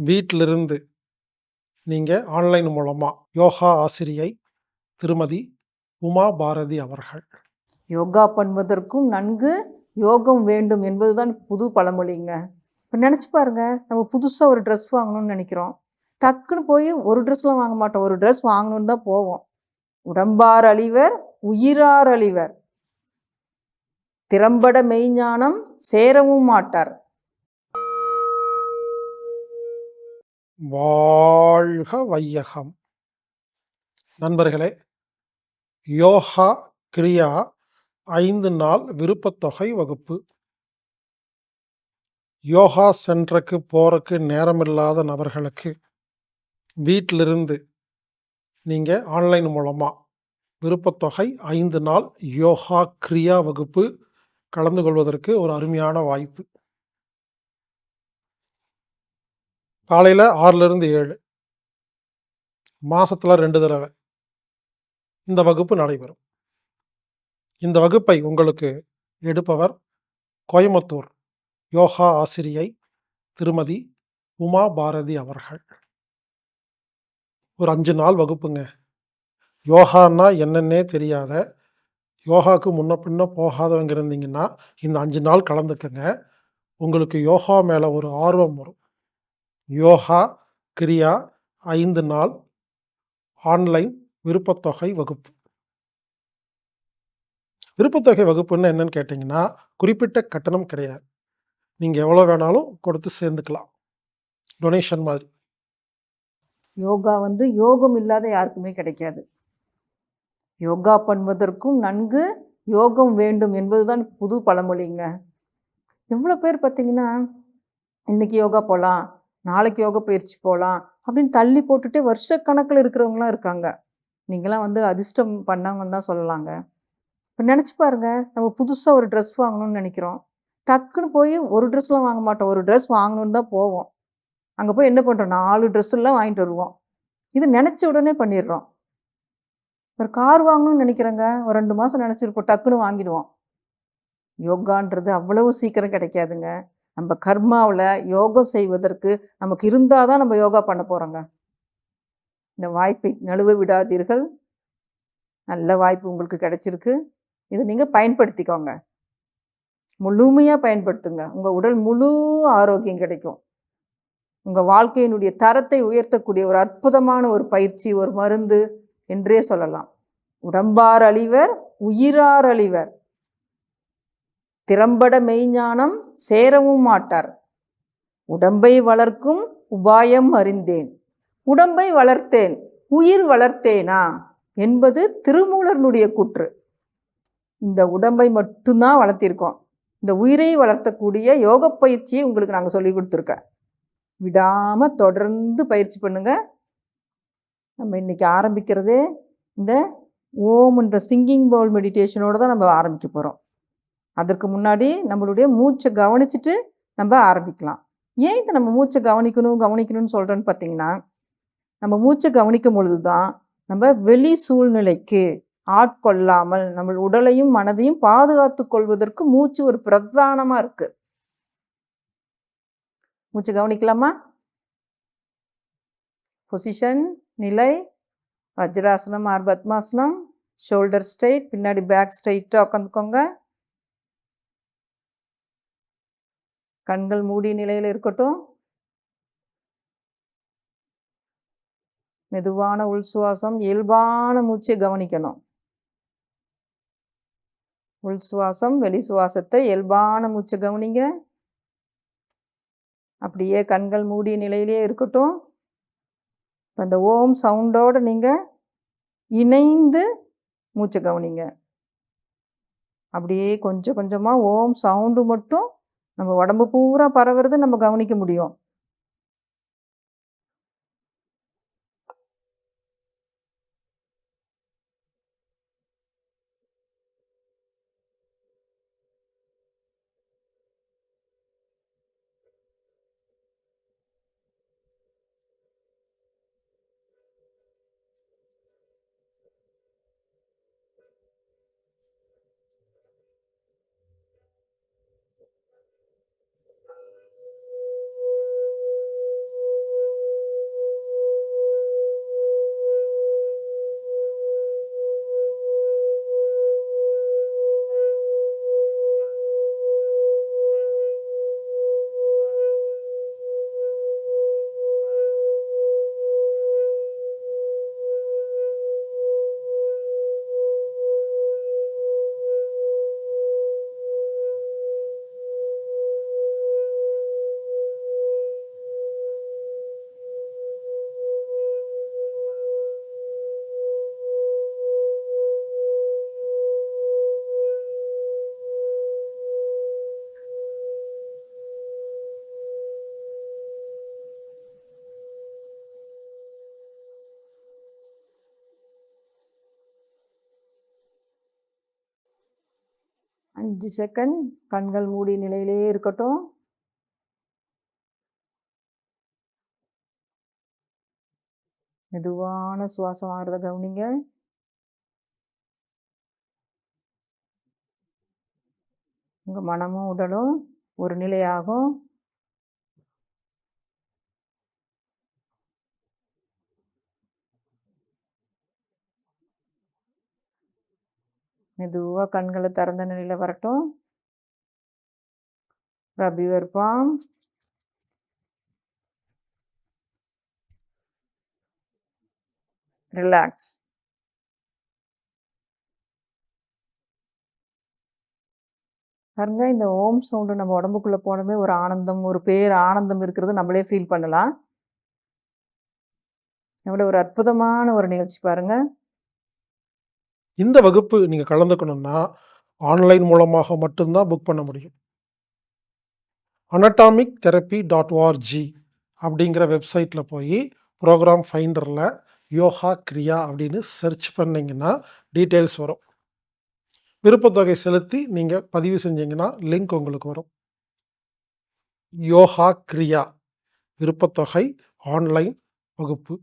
வீட்டிலிருந்து நீங்கள் ஆன்லைன் மூலமாக யோகா ஆசிரியை திருமதி உமா பாரதி அவர்கள். யோகா பண்ணுவதற்கும் நன்கு யோகம் வேண்டும் என்பதுதான் புது பழமொழிங்க. இப்போ நினச்சி பாருங்க, நம்ம புதுசாக ஒரு ட்ரெஸ் வாங்கணும்னு நினைக்கிறோம் டக்குன்னு போய் ஒரு ட்ரெஸ்லாம் வாங்க மாட்டோம். ஒரு ட்ரெஸ் வாங்கணும்னு தான் போவோம். "உடம்பார் அழிவர், உயிரார் அழிவர். திறம்பட மெய்ஞானம் சேரவும் மாட்டார்." வாழ்க வையகம்! நண்பர்களே, யோகா கிரியா ஐந்து நாள் விருப்பத்தொகை வகுப்பு. யோகா சென்டருக்கு போறக்கு நேரமில்லாத நபர்களுக்கு, வீட்டிலிருந்து நீங்க ஆன்லைன் மூலமா விருப்பத்தொகை ஐந்து நாள் யோகா கிரியா வகுப்பு கலந்து கொள்வதற்கு ஒரு அருமையான வாய்ப்பு. காலையில் ஆறுலேருந்து ஏழு மாதத்தில் ரெண்டு தடவை இந்த வகுப்பு நடைபெறும். இந்த வகுப்பை உங்களுக்கு எடுப்பவர் கோயம்புத்தூர் யோகா ஆசிரியை திருமதி உமா பாரதி அவர்கள். ஒரு அஞ்சு நாள் வகுப்புங்க. யோகான்னா என்னன்னே தெரியாத, யோகாவுக்கு முன்ன பின்ன போகாதவங்க இருந்தீங்கன்னா, இந்த அஞ்சு நாள் கலந்துக்கங்க. உங்களுக்கு யோகா மேலே ஒரு ஆர்வம் வரும். யோகா கிரியா ஐந்து நாள் ஆன்லைன் விருப்பத்தொகை வகுப்பு. விருப்பத்தொகை வகுப்புன்னு என்னன்னு கேட்டிங்கன்னா குறிப்பிட்ட கட்டணம் கிடையாது. நீங்கள் எவ்வளோ வேணாலும் கொடுத்து சேர்ந்துக்கலாம். டொனேஷன் மாதிரி. யோகா வந்து யோகம் இல்லாத யாருக்குமே கிடைக்காது. யோகா பண்ணுவதற்கும் நன்கு யோகம் வேண்டும் என்பதுதான் புது பழமொழிங்க. எவ்வளோ பேர் பார்த்தீங்கன்னா, "இன்னைக்கு யோகா போகலாம் நாளைக்கு யோகா பயிற்சி போகலாம் அப்படின்னு தள்ளி போட்டுட்டே வருஷக்கணக்கில் இருக்கிறவங்களாம் இருக்காங்க. நீங்களாம் வந்து அதிர்ஷ்டம் பண்ணவங்கன்னு தான் சொல்லலாங்க. இப்போ நினச்சி பாருங்க, நம்ம புதுசாக ஒரு ட்ரெஸ் வாங்கணும்னு நினைக்கிறோம் டக்குன்னு போய் ஒரு ட்ரெஸ்லாம் வாங்க மாட்டோம். ஒரு ட்ரெஸ் வாங்கணும்னு தான் போவோம். அங்கே போய் என்ன பண்ணுறோம் நாலு ட்ரெஸ் எல்லாம் வாங்கிட்டு வருவோம். இது நினச்ச உடனே பண்ணிடுறோம். ஒரு கார் வாங்கணும்னு நினைக்கிறேங்க ஒரு ரெண்டு மாதம் நினச்சிருப்போம் டக்குன்னு வாங்கிடுவோம். யோகான்றது அவ்வளவு சீக்கிரம் கிடைக்காதுங்க. நம்ம கர்மாவில் யோகம் செய்வதற்கு நமக்கு இருந்தால் தான் நம்ம யோகா பண்ண போகிறோங்க இந்த வாய்ப்பை நழுவ விடாதீர்கள். நல்ல வாய்ப்பு உங்களுக்கு கிடைச்சிருக்கு. இதை நீங்கள் பயன்படுத்திக்கோங்க. முழுமையாக பயன்படுத்துங்க. உங்கள் உடல் முழு ஆரோக்கியம் கிடைக்கும். உங்கள் வாழ்க்கையினுடைய தரத்தை உயர்த்தக்கூடிய ஒரு அற்புதமான ஒரு பயிற்சி, ஒரு மருந்து என்றே சொல்லலாம். "உடம்பார் அழிவர், உயிரார் அழிவர். திறம்பட மெய்ஞானம் சேரவும் மாட்டார். உடம்பை வளர்க்கும் உபாயம் அறிந்தேன். உடம்பை வளர்த்தேன், உயிர் வளர்த்தேனா?" என்பது திருமூலர்னுடைய கூற்று. இந்த உடம்பை மட்டும் தான் வளர்த்திருக்கோம். இந்த உயிரை வளர்த்தக்கூடிய யோக பயிற்சியை உங்களுக்கு நாங்கள் சொல்லிக் குடுத்துருக்கேன். விடாமல் தொடர்ந்து பயிற்சி பண்ணுங்க. நம்ம இன்னைக்கு ஆரம்பிக்கிறதே இந்த ஓம்ன்ற சிங்கிங் பவுல் மெடிடேஷனோடு தான் நம்ம ஆரம்பிக்க போகிறோம் அதற்கு முன்னாடி நம்மளுடைய மூச்சை கவனிச்சுட்டு நம்ம ஆரம்பிக்கலாம். ஏன் இதை நம்ம மூச்சை கவனிக்கணும், கவனிக்கணும்னு சொல்கிறோன்னு பார்த்தீங்கன்னா, நம்ம மூச்சை கவனிக்கும் பொழுது தான், நம்ம வெளி சூழ்நிலைக்கு ஆட்கொள்ளாமல் நம்ம உடலையும், மனதையும் பாதுகாத்து கொள்வதற்கு மூச்சு ஒரு பிரதானமாக இருக்குது மூச்சு கவனிக்கலாமா? பொசிஷன் நிலை vajrasana or padmasana. Shoulder straight பின்னாடி பேக் ஸ்ட்ரைட்டாக உட்காந்துக்கோங்க. கண்கள் மூடிய நிலையில் இருக்கட்டும். மெதுவான உள் சுவாசம். இயல்பான மூச்சை கவனிக்கணும். உள் சுவாசம், வெளி சுவாசத்தை இயல்பான மூச்சை கவனிங்க. அப்படியே கண்கள் மூடிய நிலையிலேயே இருக்கட்டும். இப்போ இந்த ஓம் சவுண்டோடு நீங்கள் இணைந்து மூச்சை கவனிங்க. அப்படியே கொஞ்சம் கொஞ்சமாக ஓம் சவுண்டு மட்டும் நம்ம உடம்பு பூரா பரவுறது நம்ம கவனிக்க முடியும். அஞ்சு செகண்ட் கண்கள் மூடிய நிலையிலே இருக்கட்டும். மெதுவான சுவாசம் ஆகிறத கவனிங்க. உங்கள் மனமும், உடலும் ஒரு நிலையாகும். மெதுவா கண்களை திறந்த நிலையில் வரட்டும். Rub your relax. பாருங்க இந்த ஓம் சவுண்ட் நம்ம உடம்புக்குள்ள போனமே ஒரு ஆனந்தம், ஒரு பேர் ஆனந்தம் இருக்கிறது நம்மளே ஃபீல் பண்ணலாம். எவ்வளவு ஒரு அற்புதமான ஒரு நிகழ்ச்சி பாருங்க. இந்த வகுப்பு நீங்கள் கலந்துக்கணும்னா, ஆன்லைன் மூலமாக மட்டும்தான் புக் பண்ண முடியும். அனட்டாமிக் தெரப்பி டாட் ஓஆர்ஜி அப்படிங்கிற வெப்சைட்டில் போய் ப்ரோக்ராம் ஃபைண்டரில் யோகா கிரியா அப்படின்னு சர்ச் பண்ணிங்கன்னா டீட்டெயில்ஸ் வரும். விருப்பத்தொகை செலுத்தி நீங்கள் பதிவு செஞ்சீங்கன்னா, லிங்க் உங்களுக்கு வரும். யோகா கிரியா விருப்பத்தொகை ஆன்லைன் வகுப்பு.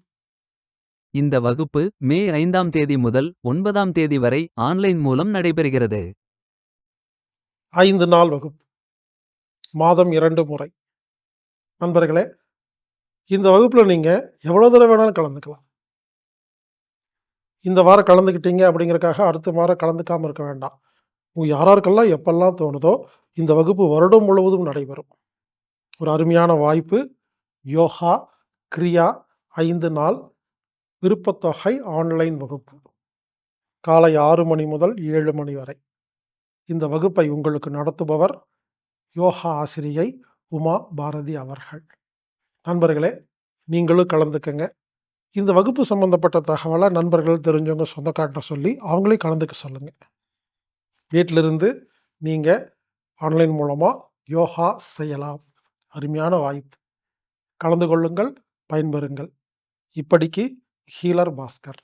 இந்த வகுப்பு மே ஐந்தாம் தேதி முதல் ஒன்பதாம் தேதி வரை ஆன்லைன் மூலம் நடைபெறுகிறது. ஐந்து நாள் வகுப்பு. மாதம் இரண்டு முறை. நண்பர்களே, இந்த வகுப்பில் நீங்கள் எவ்வளோ தடவ வேணாலும் கலந்துக்கலாம். இந்த வாரம் கலந்துக்கிட்டீங்க அப்படிங்கிறக்காக அடுத்த வாரம் கலந்துக்காமல் இருக்க வேண்டாம். உங்கள் யாராருக்கெல்லாம் எப்பெல்லாம் தோணுதோ, இந்த வகுப்பு வருடம் முழுவதும் நடைபெறும். ஒரு அருமையான வாய்ப்பு. யோகா, கிரியா ஐந்து நாள் விருப்பத்தொகை ஆன்லைன் வகுப்பு. காலை ஆறு மணி முதல் ஏழு மணி வரை. இந்த வகுப்பை உங்களுக்கு நடத்துபவர் யோகா ஆசிரியை உமா பாரதி அவர்கள். நண்பர்களே, நீங்களும் கலந்துக்கங்க. இந்த வகுப்பு சம்பந்தப்பட்ட தகவலை நண்பர்கள், தெரிஞ்சவங்க, சொந்தக்காட்ட சொல்லி அவங்களே கலந்துக்க சொல்லுங்கள் வீட்டிலிருந்து நீங்கள் ஆன்லைன் மூலமாக யோகா செய்யலாம். அருமையான வாய்ப்பு. கலந்து கொள்ளுங்கள், பயன்பெறுங்கள். இப்படிக்கு హీలర్ భాస్కర్